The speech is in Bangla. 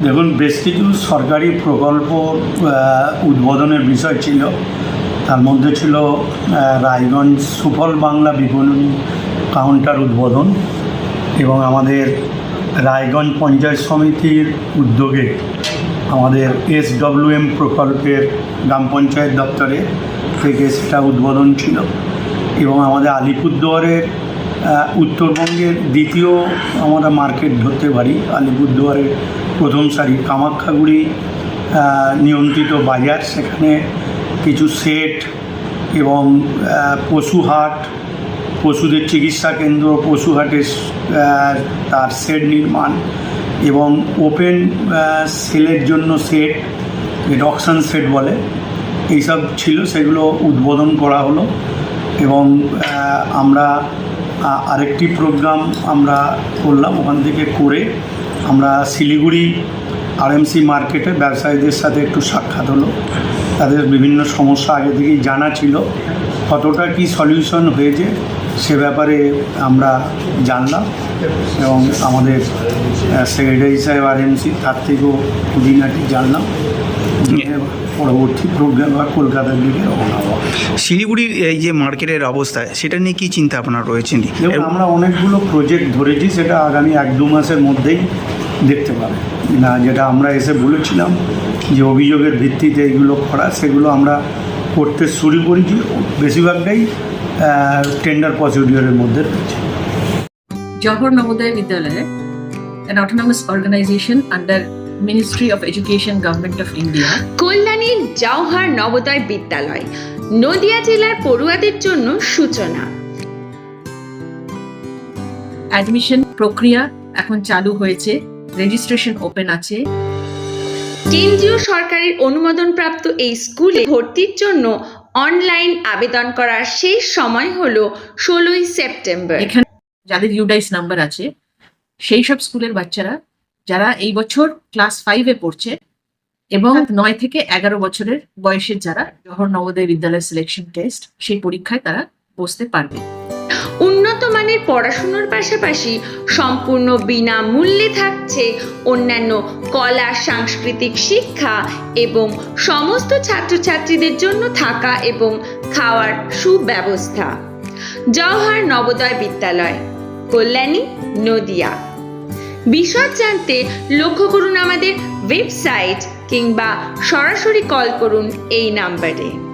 দেখুন, বেশ কিছু সরকারি প্রকল্প উদ্বোধনের বিষয় ছিল। তার মধ্যে ছিল রায়গঞ্জ সুফল বাংলা বিপণনী কাউন্টার উদ্বোধন এবং আমাদের রায়গঞ্জ পঞ্চায়েত সমিতির উদ্যোগে আমাদের এস এম প্রকল্পের গ্রাম পঞ্চায়েত দপ্তরে থেকে সেটা উদ্বোধন ছিল এবং আমাদের আলিপুরদুয়ারের উত্তরবঙ্গের দ্বিতীয় আমরা মার্কেট ধরতে পারি, আলিপুরদুয়ারের প্রথম সারি কামাখ্যাগুড়ি নিয়ন্ত্রিত বাজার, সেখানে কিছু সেট এবং পশুহাট পশুদের চিকিৎসা কেন্দ্র পশুহাটের তার সেট নির্মাণ এবং ওপেন সেলের জন্য সেট যেটা অকশন সেট বলে। এইসব ছিল, সেগুলো উদ্বোধন করা হলো এবং আমরা আরেকটি প্রোগ্রাম আমরা করলাম ওখান থেকে করে আমরা শিলিগুড়ি আরএমসি মার্কেটে ব্যবসায়ীদের সাথে একটু সাক্ষাৎ হলো। তাদের বিভিন্ন সমস্যা আগে থেকেই জানা ছিল। কতটা কি সলিউশন হয়েছে সে ব্যাপারে আমরা জানলাম এবং আমাদের সেক্রেটারি সাহেব আরএমসি তার থেকেও খুঁটিনাটি জানলাম। দিয়ে পরবর্তী প্রোগ্রাম বা কলকাতার দিকে রওনা হওয়া। শিলিগুড়ির এই যে মার্কেটের অবস্থা সেটা নিয়ে কি চিন্তা আপনার রয়েছে? নি? আমরা অনেকগুলো প্রজেক্ট ধরেছি সেটা আগামী এক দু মাসের মধ্যেই দেখতে পাবে। না যেটা আমরা এসে বলেছিলাম যে অভিযোগের ভিত্তিতে এগুলো করা সেগুলো আমরা করতে শুরু করেছি। বেশিরভাগটাই টেন্ডার প্রসিডিওরের মধ্যে রয়েছে। Johor Navodaya Vidyalaya, an autonomous organization under Ministry of Education, Government of India, কল্যাণীর Jawahar Navodaya বিদ্যালয়। নদিয়া জেলার পড়ুয়াদের জন্য সূচনা। অ্যাডমিশন প্রক্রিয়া এখন চালু হয়েছে রেজিস্ট্রেশন ওপেন আছে। কেন্দ্রীয় সরকারের অনুমোদনপ্রাপ্ত এই স্কুলে ভর্তির জন্য অনলাইন আবেদন করার শেষ সময় হলো ষোলোই সেপ্টেম্বর। এখানে যাদের ইউডাইস নাম্বার আছে সেই সব স্কুলের বাচ্চারা যারা এই বছর ক্লাস ফাইভে পড়ছে এবং নয় থেকে এগারো বছরের বয়সের যারা জহর নবোদয় বিদ্যালয় সিলেকশন টেস্ট সেই পরীক্ষায় তারা বসতে পারবে। উন্নত মানের পড়াশুনোর পাশাপাশি সম্পূর্ণ বিনামূল্যে থাকছে অন্যান্য কলা, সাংস্কৃতিক শিক্ষা এবং সমস্ত ছাত্রছাত্রীদের জন্য থাকা এবং খাওয়ার সুব্যবস্থা। জওহর নবোদয় বিদ্যালয়, কল্যাণী, নদিয়া। বিশদ জানতে লক্ষ্য করুন আমাদের ওয়েবসাইট কিংবা সরাসরি কল করুন এই নাম্বারে।